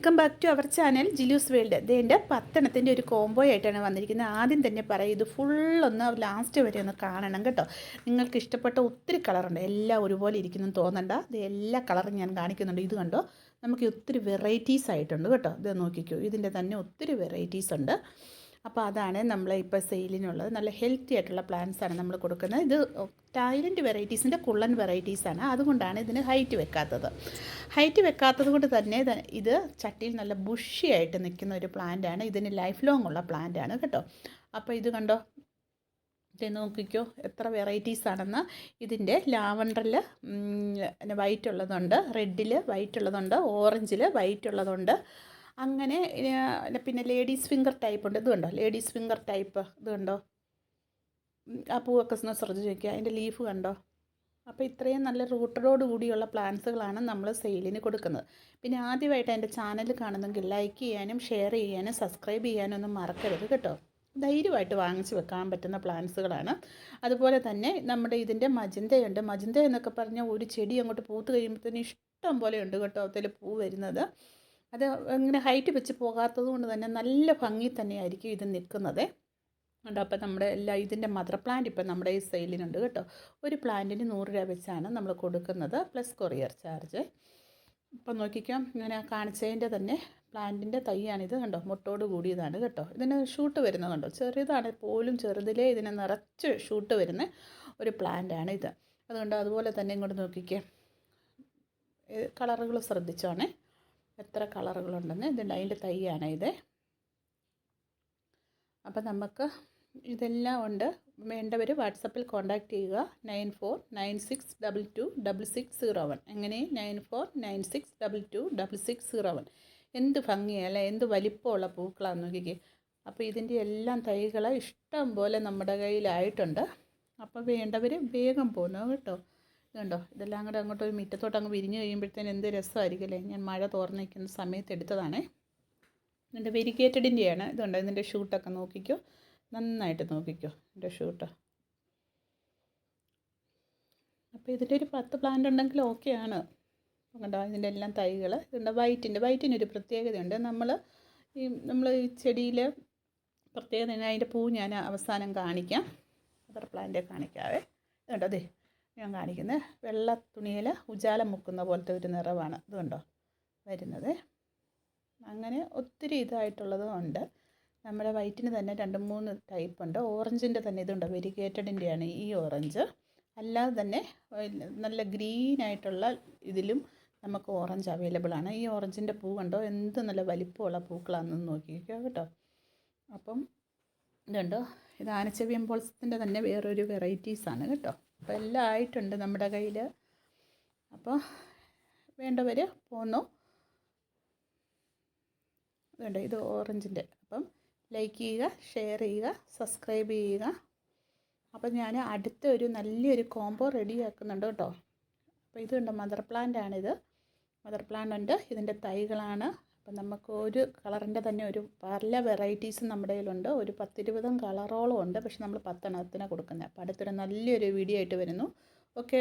Welcome back to our channel Jilu's world. ഇതിന്റെ പത്തെണ്ണത്തിന്റെ ഒരു കോംബോ ആയിട്ടാണ് വന്നിരിക്കുന്നത്. ആദ്യം തന്നെ പറയും ഇത് ഫുള്ളൊന്ന് ലാസ്റ്റ് വരെ ഒന്ന് കാണണം കേട്ടോ. നിങ്ങൾക്ക് ഇഷ്ടപ്പെട്ട ഒത്തിരി കളറുണ്ട് എല്ലാം ഒരുപോലെ ഇരിക്കുന്നു തോന്നണ്ട. ഇത് എല്ലാ കളറും ഞാൻ കാണിക്കുന്നുണ്ട്. ഇത് കണ്ടോ? നമുക്ക് ഒത്തിരി വെറൈറ്റീസ് ആയിട്ടുണ്ട് കേട്ടോ. ഇത് നോക്കിക്കോ. ഇതിന്റെ തന്നെ ഒത്തിരി വെറൈറ്റീസ് ഉണ്ട്. അപ്പോൾ അതാണ് നമ്മൾ ഇപ്പോൾ സെയിലിനുള്ളത്. നല്ല ഹെൽത്തി ആയിട്ടുള്ള പ്ലാന്റ്സ് ആണ് നമ്മൾ കൊടുക്കുന്നത്. ഇത് തായ്ലൻഡ് വെറൈറ്റീസിന്റെ കുള്ളൻ വെറൈറ്റീസാണ് അതുകൊണ്ടാണ് ഇതിന് ഹൈറ്റ് വെക്കാത്തത്. ഹൈറ്റ് വെക്കാത്തത് കൊണ്ട് തന്നെ ഇത് ചട്ടിയിൽ നല്ല ബുഷിയായിട്ട് നിൽക്കുന്ന ഒരു പ്ലാന്റ് ആണ്. ഇതിന് ലൈഫ് ലോങ് ഉള്ള പ്ലാന്റ് ആണ് കേട്ടോ. അപ്പോൾ ഇത് കണ്ടോ? ഇത് നോക്കിക്കോ എത്ര വെറൈറ്റീസ് ആണെന്ന്. ഇതിന്റെ ലാവണ്ടറിൽ വൈറ്റ് ഉള്ളതുണ്ട്. റെഡിൽ വൈറ്റ് ഉള്ളതുണ്ട്. ഓറഞ്ചിൽ വൈറ്റ് ഉള്ളതുണ്ട്. അങ്ങനെ പിന്നെ ലേഡീസ് ഫിംഗർ ടൈപ്പ് ഉണ്ട്. ഇത് കണ്ടോ ലേഡീസ് ഫിംഗർ ടൈപ്പ് ഇത് കണ്ടോ ആ പൂവൊക്കെ ശ്രദ്ധിച്ച് നോക്കിയാൽ അതിന്റെ ലീഫ് കണ്ടോ? അപ്പോൾ ഇത്രയും നല്ല റൂട്ടറോട് കൂടിയുള്ള പ്ലാന്റ്സുകളാണ് നമ്മൾ സെയിലിന് കൊടുക്കുന്നത്. പിന്നെ ആദ്യമായിട്ട് എന്റെ ചാനൽ കാണുന്നെങ്കിൽ ലൈക്ക് ചെയ്യാനും ഷെയർ ചെയ്യാനും സബ്സ്ക്രൈബ് ചെയ്യാനും ഒന്നും മറക്കരുത് കേട്ടോ. ധൈര്യമായിട്ട് വാങ്ങിച്ച് വെക്കാൻ പറ്റുന്ന പ്ലാന്റ്സുകളാണ്. അതുപോലെ തന്നെ നമ്മുടെ ഇതിന്റെ മജന്തയുണ്ട്. മജന്ത എന്നൊക്കെ പറഞ്ഞാൽ ഒരു ചെടി അങ്ങോട്ട് പൂത്ത് തന്നെ ഇഷ്ടം പോലെ ഉണ്ട് കേട്ടോ. അതിൽ പൂ വരുന്നത്. അത് ഇങ്ങനെ ഹൈറ്റ് വെച്ച് പോകാത്തത് കൊണ്ട് തന്നെ നല്ല ഭംഗി തന്നെയായിരിക്കും ഇത് നിൽക്കുന്നത്. ഉണ്ട് അപ്പോൾ നമ്മുടെ എല്ലാ ഇതിന്റെ മദർ പ്ലാന്റ് ഇപ്പം നമ്മുടെ ഈ സെയിലിനുണ്ട് കേട്ടോ. ഒരു പ്ലാന്റിന് നൂറ് രൂപ വെച്ചാണ് നമ്മൾ കൊടുക്കുന്നത് പ്ലസ് കൊറിയർ ചാർജ് ഇപ്പം നോക്കിക്കാം ഇങ്ങനെ കാണിച്ചതിന്റെ തന്നെ പ്ലാന്റിന്റെ തൈയാണിത് കണ്ടോ? മുട്ടോട് കൂടിയതാണ് കേട്ടോ. ഇതിന് ഷൂട്ട് വരുന്നത് കണ്ടോ? ചെറിയതാണ് പോലും ചെറുതിലേ ഇതിന് നിറച്ച് ഷൂട്ട് വരുന്ന ഒരു പ്ലാന്റാണ് ഇത്. അതുകൊണ്ട് അതുപോലെ തന്നെ ഇങ്ങോട്ട് നോക്കിക്കേ. കളറുകൾ ശ്രദ്ധിച്ചോണേ. എത്ര കളറുകളുണ്ടെന്ന് ഇതുണ്ട്. അതിന്റെ തൈയാണ് ഇത്. അപ്പം നമുക്ക് ഇതെല്ലാം ഉണ്ട്. വേണ്ടവർ വാട്സപ്പിൽ കോൺടാക്റ്റ് ചെയ്യുക. Nine four nine six double two double six zero one. എങ്ങനെ? Nine four nine six double two double six zero one. എന്ത് ഭംഗിയല്ല എന്ത് വലിപ്പമുള്ള പൂക്കളാണ് നോക്കിക്കേ. അപ്പോൾ ഇതിന്റെ എല്ലാം തൈകൾ ഇഷ്ടം പോലെ നമ്മുടെ കയ്യിലായിട്ടുണ്ട്. അപ്പോൾ വേണ്ടവർ വേഗം പോകുന്നു കേട്ടോ. ഇതുണ്ടോ ഇതെല്ലാം കൂടെ അങ്ങോട്ട് ഒരു മുറ്റത്തോട്ട് അങ്ങ് വിരിഞ്ഞ് കഴിയുമ്പോഴത്തേന് എന്ത് രസമായിരിക്കും അല്ലേ? ഞാൻ മഴ തോർന്നിരിക്കുന്ന സമയത്ത് എടുത്തതാണേ. ഇതിന്റെ വെരിക്കേറ്റഡിന്റെയാണ് ഇതുണ്ട്. ഇതിന്റെ ഷൂട്ടൊക്കെ നോക്കിക്കോ. നന്നായിട്ട് നോക്കിക്കോ. ഇതിന്റെ ഷൂട്ട്. അപ്പോൾ ഇതിന്റെ ഒരു പത്ത് പ്ലാന്റ് ഉണ്ടെങ്കിൽ ഓക്കെയാണ് കണ്ടോ? ഇതിന്റെ എല്ലാം തൈകൾ ഇതുണ്ട് വൈറ്റിന്റെ. വൈറ്റിനൊരു പ്രത്യേകതയുണ്ട്. നമ്മൾ ഈ നമ്മൾ ഈ ചെടിയിൽ പ്രത്യേകത അതിന്റെ പൂ ഞാൻ അവസാനം കാണിക്കാം. അതർ പ്ലാന്റ് കാണിക്കാവേ. ഇതുണ്ടോ. അതെ. ഞാൻ കാണിക്കുന്നത് വെള്ള തുണിയിൽ ഉജാല മുക്കുന്ന പോലത്തെ ഒരു നിറവാണ്. ഇത് കണ്ടോ വരുന്നത്. അങ്ങനെ ഒത്തിരി ഇതായിട്ടുള്ളതും ഉണ്ട്. നമ്മുടെ വൈറ്റിന് തന്നെ രണ്ട് മൂന്ന് ടൈപ്പ് ഉണ്ട്. ഓറഞ്ചിന്റെ തന്നെ ഇതുണ്ട്. വെരിഗേറ്റഡിന്റെയാണ് ഈ ഓറഞ്ച്. അല്ലാതെ തന്നെ നല്ല ഗ്രീൻ ആയിട്ടുള്ള ഇതിലും നമുക്ക് ഓറഞ്ച് അവൈലബിൾ ആണ്. ഈ ഓറഞ്ചിന്റെ പൂ കണ്ടോ? എന്ത് നല്ല വലിപ്പമുള്ള പൂക്കളാണെന്ന് നോക്കിയിരിക്കുക കേട്ടോ. അപ്പം ഇതുണ്ടോ? ഇത് ആനച്ചെവിയമ്പോൾസത്തിന്റെ തന്നെ വേറൊരു വെറൈറ്റീസാണ് കേട്ടോ. അപ്പോൾ എല്ലാം ആയിട്ടുണ്ട് നമ്മുടെ കയ്യിൽ. അപ്പോൾ വേണ്ടവർ പോന്നു. വേണ്ട ഇത് ഓറഞ്ചിന്റെ. അപ്പം ലൈക്ക് ചെയ്യുക ഷെയർ ചെയ്യുക സബ്സ്ക്രൈബ് ചെയ്യുക. അപ്പം ഞാൻ അടുത്ത ഒരു നല്ലൊരു കോംബോ റെഡിയാക്കുന്നുണ്ട് കേട്ടോ. അപ്പോൾ ഇത് കണ്ടോ മദർ പ്ലാന്റ് ആണിത് മദർ പ്ലാന്റ് ഉണ്ട് ഇതിന്റെ തൈകളാണ്. അപ്പം നമുക്ക് ഒരു കളറിന്റെ തന്നെ ഒരു പല വെറൈറ്റീസും നമ്മുടെ കയ്യിലുണ്ട്. ഒരു പത്തിരുപതും കളറോളം ഉണ്ട്. പക്ഷെ നമ്മൾ പത്തെണ്ണത്തിന് കൊടുക്കുന്നത്. അപ്പോൾ അടുത്തൊരു നല്ലൊരു വീഡിയോ ആയിട്ട് വരുന്നു. ഓക്കെ.